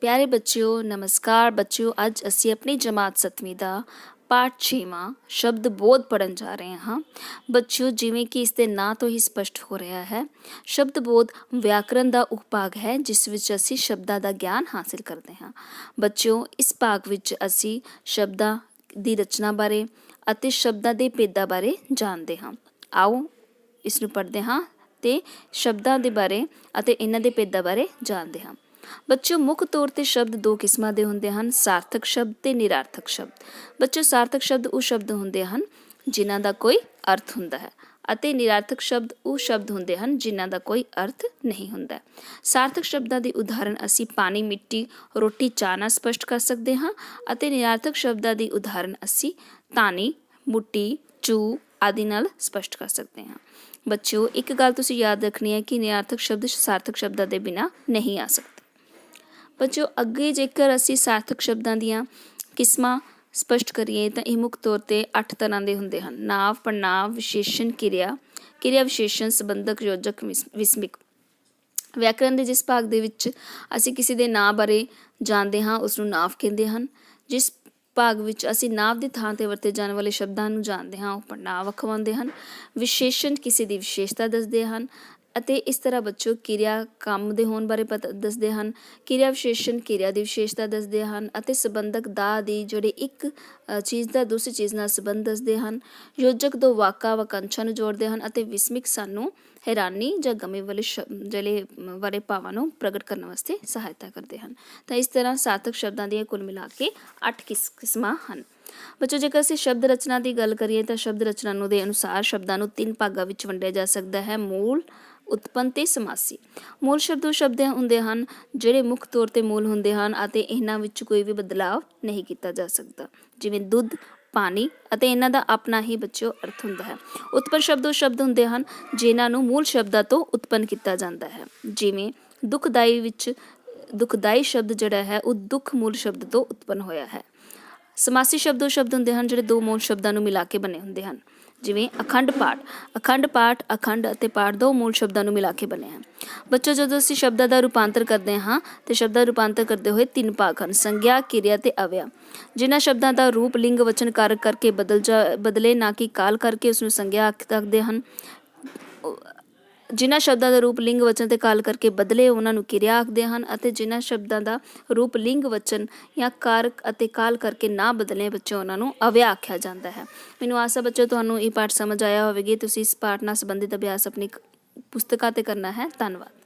ਪਿਆਰੇ ਬੱਚਿਓ, ਨਮਸਕਾਰ ਬੱਚਿਓ, ਅੱਜ ਅਸੀਂ ਆਪਣੀ ਜਮਾਤ 7ਵੀਂ ਦਾ ਪਾਠ 6ਵਾਂ ਸ਼ਬਦ ਬੋਧ ਪੜਨ ਜਾ ਰਹੇ ਹਾਂ। ਬੱਚਿਓ, ਜਿਵੇਂ ਕਿ ਇਸ ਦੇ ਨਾਂ ਤੋਂ ਹੀ ਸਪਸ਼ਟ ਹੋ ਰਿਹਾ ਹੈ, ਸ਼ਬਦ ਬੋਧ ਵਿਆਕਰਨ ਦਾ ਉਪਭਾਗ ਹੈ, ਜਿਸ ਵਿੱਚ ਅਸੀਂ ਸ਼ਬਦਾਂ ਦਾ ਗਿਆਨ ਹਾਸਿਲ ਕਰਦੇ ਹਾਂ। ਬੱਚਿਓ, ਇਸ ਭਾਗ ਵਿੱਚ ਅਸੀਂ ਸ਼ਬਦਾਂ ਦੀ ਰਚਨਾ ਬਾਰੇ ਅਤੇ ਸ਼ਬਦਾਂ ਦੇ ਭੇਦਾਂ ਬਾਰੇ ਜਾਣਦੇ ਹਾਂ। ਆਓ, ਇਸ ਨੂੰ ਪੜ੍ਹਦੇ ਹਾਂ ਤੇ ਸ਼ਬਦਾਂ ਦੇ ਬਾਰੇ ਅਤੇ ਇਹਨਾਂ ਦੇ ਭੇਦਾਂ ਬਾਰੇ ਜਾਣਦੇ ਹਾਂ। ਬੱਚਿਓ ਮੁੱਖ ਤੌਰ ਤੇ ਸ਼ਬਦ ਦੋ ਕਿਸਮਾਂ ਦੇ ਹੁੰਦੇ ਹਨ, ਸਾਰਥਕ ਸ਼ਬਦ ਤੇ ਨਿਰਾਰਥਕ ਸ਼ਬਦ। ਬੱਚਿਓ ਸਾਰਥਕ ਸ਼ਬਦ ਉਹ ਸ਼ਬਦ ਹੁੰਦੇ ਹਨ ਜਿਨ੍ਹਾਂ ਦਾ ਕੋਈ ਅਰਥ ਹੁੰਦਾ ਹੈ ਅਤੇ ਨਿਰਾਰਥਕ ਸ਼ਬਦ ਉਹ ਸ਼ਬਦ ਹੁੰਦੇ ਹਨ ਜਿਨ੍ਹਾਂ ਦਾ ਕੋਈ ਅਰਥ ਨਹੀਂ ਹੁੰਦਾ। ਸਾਰਥਕ ਸ਼ਬਦਾਂ ਦੀ ਉਦਾਹਰਣ ਅਸੀਂ ਪਾਣੀ, ਮਿੱਟੀ, ਰੋਟੀ ਚਾਹ ਨਾਲ ਸਪਸ਼ਟ ਕਰ ਸਕਦੇ ਹਾਂ ਅਤੇ ਨਿਰਾਰਥਕ ਸ਼ਬਦਾਂ ਦੀ ਉਦਾਹਰਣ ਅਸੀਂ ਤਾਨੀ ਮੁੱਟੀ ਚੂ ਆਦਿ ਨਾਲ ਸਪਸ਼ਟ ਕਰ ਸਕਦੇ ਹਾਂ। ਬੱਚਿਓ, ਇੱਕ ਗੱਲ ਤੁਸੀਂ ਯਾਦ ਰੱਖਣੀ ਹੈ ਕਿ ਨਿਰਾਰਥਕ ਸ਼ਬਦ ਸਾਰਥਕ ਸ਼ਬਦਾਂ ਦੇ ਬਿਨਾ ਨਹੀਂ ਆ ਸਕਦੇ। ਬੱਚਿਓ ਅੱਗੇ ਜੇਕਰ ਅਸੀਂ ਸਾਰਥਕ ਸ਼ਬਦਾਂ ਦੀਆਂ ਕਿਸਮਾਂ ਸਪਸ਼ਟ ਕਰੀਏ ਤਾਂ ਇਹ ਮੁੱਖ ਤੌਰ ਤੇ 8 ਤਰ੍ਹਾਂ ਦੇ ਹੁੰਦੇ ਹਨ। ਨਾਂਵ ਪੜਨਾਂਵ ਵਿਸ਼ੇਸ਼ਣ, ਕਿਰਿਆ ਕਿਰਿਆ ਵਿਸ਼ੇਸ਼ਣ, ਸੰਬੰਧਕ, ਯੋਜਕ, ਵਿਸ- ਵਿਸਮਿਕ। ਵਿਆਕਰਣ ਦੇ ਜਿਸ ਭਾਗ ਦੇ ਵਿੱਚ ਅਸੀਂ ਕਿਸੇ ਦੇ ਨਾਂ ਬਾਰੇ ਜਾਣਦੇ ਹਾਂ ਉਸ ਨੂੰ ਨਾਂਵ ਕਹਿੰਦੇ ਹਨ। ਜਿਸ ਭਾਗ ਵਿੱਚ ਅਸੀਂ ਨਾਂਵ ਦੀ ਥਾਂ ਤੇ ਵਰਤੇ ਜਾਣ ਵਾਲੇ ਸ਼ਬਦਾਂ ਨੂੰ ਜਾਣਦੇ ਹਾਂ, ਉਹ ਪੜਨਾਂਵ ਅਖਵਾਉਂਦੇ ਹਨ। ਵਿਸ਼ੇਸ਼ਣ ਕਿਸੇ ਦੀ ਵਿਸ਼ੇਸ਼ਤਾ ਦੱਸਦੇ ਹਨ। ਅਤੇ ਇਸ ਤਰ੍ਹਾਂ ਬੱਚੋ ਕਿਰਿਆ ਕੰਮ ਦੇ ਹੋਣ ਬਾਰੇ ਪਤਾ ਦੱਸਦੇ ਹਨ, ਕਿਰਿਆ ਵਿਸ਼ੇਸ਼ਣ, ਕਿਰਿਆ ਦੀ ਵਿਸ਼ੇਸ਼ਤਾ ਦੱਸਦੇ ਹਨ ਅਤੇ ਸੰਬੰਧਕ ਦਾ ਦੀ ਜਿਹੜੇ ਇੱਕ ਚੀਜ਼ ਦਾ ਦੂਸਰੀ ਚੀਜ਼ ਨਾਲ ਸੰਬੰਧ ਦੱਸਦੇ ਹਨ। ਯੋਜਕ ਦੋ ਵਾਕਾ ਵਾਕੰਸ਼ਾਂ ਨੂੰ ਜੋੜਦੇ ਹਨ ਅਤੇ ਵਿਸਮਿਕ ਸਾਨੂੰ ਹੈਰਾਨੀ ਜਾਂ ਗਮੇ ਵਾਲੇ ਸ਼- ਵਾਲੇ ਭਾਵਾਂ ਨੂੰ ਪ੍ਰਗਟ ਕਰਨ ਵਾਸਤੇ ਸਹਾਇਤਾ ਕਰਦੇ ਹਨ। ਤਾਂ ਇਸ ਤਰ੍ਹਾਂ ਸਾਰਥਕ ਸ਼ਬਦਾਂ ਦੀਆਂ ਕੁੱਲ ਮਿਲਾ ਕੇ 8 ਕਿਸ, ਕਿਸਮਾਂ ਹਨ। ਬੱਚੋ ਜੇਕਰ ਅਸੀਂ ਸ਼ਬਦ ਰਚਨਾ ਦੀ ਗੱਲ ਕਰੀਏ ਤਾਂ ਸ਼ਬਦ ਰਚਨਾ ਨੂੰ ਦੇ ਅਨੁਸਾਰ ਸ਼ਬਦਾਂ ਨੂੰ ਤਿੰਨ ਭਾਗਾਂ ਵਿੱਚ ਵੰਡਿਆ ਜਾ ਸਕਦਾ ਹੈ। ਮੂਲ ਉਤਪੰਨ ਤੇ ਸਮਾਸੀ। ਮੂਲ ਸ਼ਬਦ ਉਹ ਸ਼ਬਦ ਹੁੰਦੇ ਹਨ ਜਿਹੜੇ ਮੁੱਖ ਤੌਰ ਤੇ ਮੂਲ ਹੁੰਦੇ ਹਨ ਅਤੇ ਇਹਨਾਂ ਵਿੱਚ ਕੋਈ ਵੀ ਬਦਲਾਅ ਨਹੀਂ ਕੀਤਾ ਜਾ ਸਕਦਾ। ਜਿਵੇਂ ਦੁੱਧ, ਪਾਣੀ ਅਤੇ ਇਹਨਾਂ ਦਾ ਆਪਣਾ ਹੀ ਬੱਚਿਓ ਅਰਥ ਹੁੰਦਾ ਹੈ। ਉਤਪੰਨ ਸ਼ਬਦ ਉਹ ਸ਼ਬਦ ਹੁੰਦੇ ਹਨ ਜਿਨ੍ਹਾਂ ਨੂੰ ਮੂਲ ਸ਼ਬਦਾਂ ਤੋਂ ਉਤਪੰਨ ਕੀਤਾ ਜਾਂਦਾ ਹੈ। ਜਿਵੇਂ ਦੁਖਦਾਈ ਵਿੱਚ ਦੁਖਦਾਈ ਸ਼ਬਦ ਜਿਹੜਾ ਹੈ ਉਹ ਦੁੱਖ ਮੂਲ ਸ਼ਬਦ ਤੋਂ ਉਤਪੰਨ ਹੋਇਆ ਹੈ। ਸਮਾਸੀ ਸ਼ਬਦ ਉਹ ਸ਼ਬਦ ਹੁੰਦੇ ਹਨ ਜਿਹੜੇ ਦੋ ਮੂਲ ਸ਼ਬਦਾਂ ਨੂੰ ਮਿਲਾ ਕੇ ਬਣੇ ਹੁੰਦੇ ਹਨ। ਜਿਵੇਂ ਅਖੰਡ ਪਾਠ ਅਖੰਡ ਪਾਠ, ਅਖੰਡ ਅਤੇ ਪਾਠ ਦੋ ਮੂਲ ਸ਼ਬਦਾਂ ਨੂੰ ਮਿਲਾ ਕੇ ਬਣੇ ਹਨ। ਬੱਚੋ, ਜਦੋਂ ਅਸੀਂ ਸ਼ਬਦਾਂ ਦਾ ਰੂਪਾਂਤਰ ਕਰਦੇ ਹਾਂ, ਤੇ ਸ਼ਬਦਾਂ ਦਾ ਰੂਪਾਂਤਰ ਕਰਦੇ ਹੋਏ ਤਿੰਨ ਭਾਗ ਹਨ, ਸੰਗਿਆ, ਕਿਰਿਆ ਤੇ ਅਵਿਆ। ਜਿਨ੍ਹਾਂ ਸ਼ਬਦਾਂ ਦਾ ਰੂਪ ਲਿੰਗ ਵਚਨ ਕਾਰਕ ਕਰਕੇ ਬਦਲ ਜਾ, ਬਦਲੇ ਨਾ ਕਿ ਕਾਲ ਕਰਕੇ ਉਸ ਨੂੰ ਸੰਗਿਆ ਆਖ ਹਨ। ਜਿਨ੍ਹਾਂ ਸ਼ਬਦਾਂ ਦਾ ਰੂਪ ਲਿੰਗ ਵਚਨ ਤੇ ਕਾਲ ਕਰਕੇ ਬਦਲੇ ਉਹਨਾਂ ਨੂੰ ਕਿਰਿਆ ਆਖਦੇ ਹਨ ਅਤੇ ਜਿਨ੍ਹਾਂ ਸ਼ਬਦਾਂ ਦਾ ਰੂਪ ਲਿੰਗ ਵਚਨ ਜਾਂ ਕਾਰਕ ਅਤੇ ਕਾਲ ਕਰਕੇ ਨਾ ਬਦਲੇ ਬੱਚੇ ਉਹਨਾਂ ਨੂੰ ਅਵਿਆ ਆਖਿਆ ਜਾਂਦਾ ਹੈ। ਮੈਨੂੰ ਆਸਾ ਬੱਚੋ, ਤੁਹਾਨੂੰ ਇਹ ਪਾਠ ਸਮਝ ਆਇਆ ਹੋਵੇਗੀ। ਤੁਸੀਂ ਇਸ ਪਾਠ ਨਾਲ ਸੰਬੰਧਿਤ ਅਭਿਆਸ ਆਪਣੀ ਪੁਸਤਕਾਂ ਤੇ ਕਰਨਾ ਹੈ। ਧੰਨਵਾਦ।